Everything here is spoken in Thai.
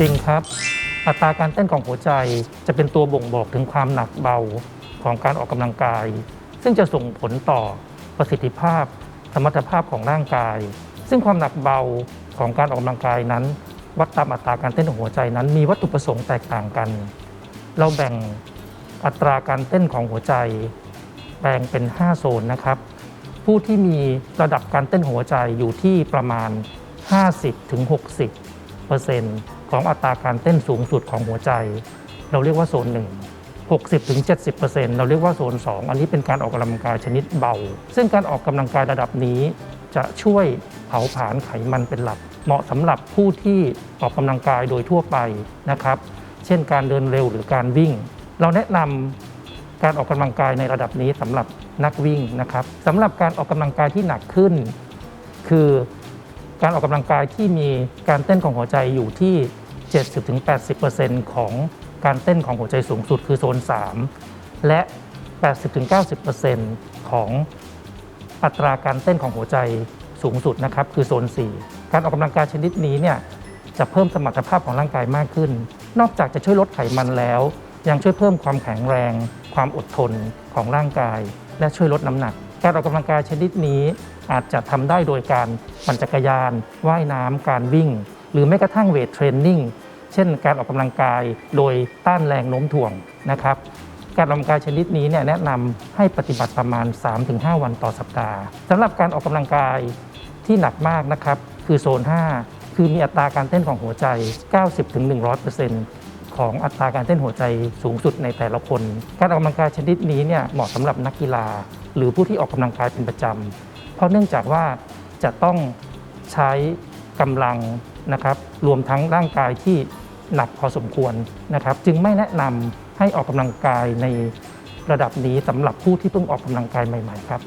จริงครับ อัตราการเต้นของหัวใจจะเป็นตัวบ่งบอกถึงความหนักเบาของการออกกำลังกาย ซึ่งจะส่งผลต่อประสิทธิภาพ สมรรถภาพของร่างกาย ซึ่งความหนักเบาของการออกกำลังกายนั้น วัดตามอัตราการเต้นของหัวใจนั้นมีวัตถุประสงค์แตกต่างกัน เราแบ่งอัตราการเต้นของหัวใจ แบ่งเป็น 5 โซนนะครับ ผู้ที่มีระดับการเต้นหัวใจอยู่ที่ประมาณ 50-60%เปอร์เซ็นต์ ของอัตราการเต้นสูงสุดของหัวใจ เราเรียกว่าโซน1 60-70%เราเรียกว่าโซน 2 อันนี้เป็นการออกกำลังกายชนิดเบา ซึ่งการออกกำลังกายระดับนี้ จะช่วยเผาผลาญไขมันเป็นหลัก เหมาะสำหรับผู้ที่ออกกำลังกายโดยทั่วไปนะครับ เช่นการเดินเร็วหรือการวิ่ง เราแนะนำการออกกำลังกายในระดับนี้สำหรับนักวิ่งนะครับสำหรับการออกกำลังกายที่หนักขึ้น คือ การออกกำลังกายที่มีการเต้นของหัวใจอยู่ที่ 70-80%ของการเต้นของหัวใจสูงสุดคือโซน 3 และ 80-90%ของอัตราการเต้นของหัวใจสูงสุดนะครับคือโซน 4 การออกกำลังกายชนิดนี้เนี่ยจะเพิ่มสมรรถภาพของร่างกายมากขึ้น นอกจากจะช่วยลดไขมันแล้ว ยังช่วยเพิ่มความแข็งแรง ความอดทนของร่างกาย และช่วยลดน้ำหนัก การออกกำลังกายชนิดนี้ อาจจะทำได้โดยการปั่นจักรยาน ว่ายน้ำการวิ่ง หรือแม้กระทั่งเวทเทรนนิ่งเช่น การออกกำลังกายโดยต้านแรงโน้มถ่วงนะครับการออกกำลังกายชนิดนี้เนี่ยแนะนำให้ปฏิบัติประมาณ 3-5 วันต่อสัปดาห์สำหรับการออกกำลังกายที่หนักมากนะครับคือโซน 5 คือมีอัตราการเต้นของหัวใจ 90-100% ของอัตราการเต้นหัวใจสูงสุดในแต่ละคน การออกกำลังกายชนิดนี้เนี่ยเหมาะสำหรับนักกีฬา หรือผู้ที่ออกกำลังกายเป็นประจำเพราะเนื่องจากว่าจะต้องใช้กำลังนะครับรวมทั้งร่างกายที่หนักพอสมควรนะครับ จึงไม่แนะนำให้ออกกำลังกายในระดับนี้สำหรับผู้ที่เพิ่งออกกำลังกายใหม่ ๆ ครับ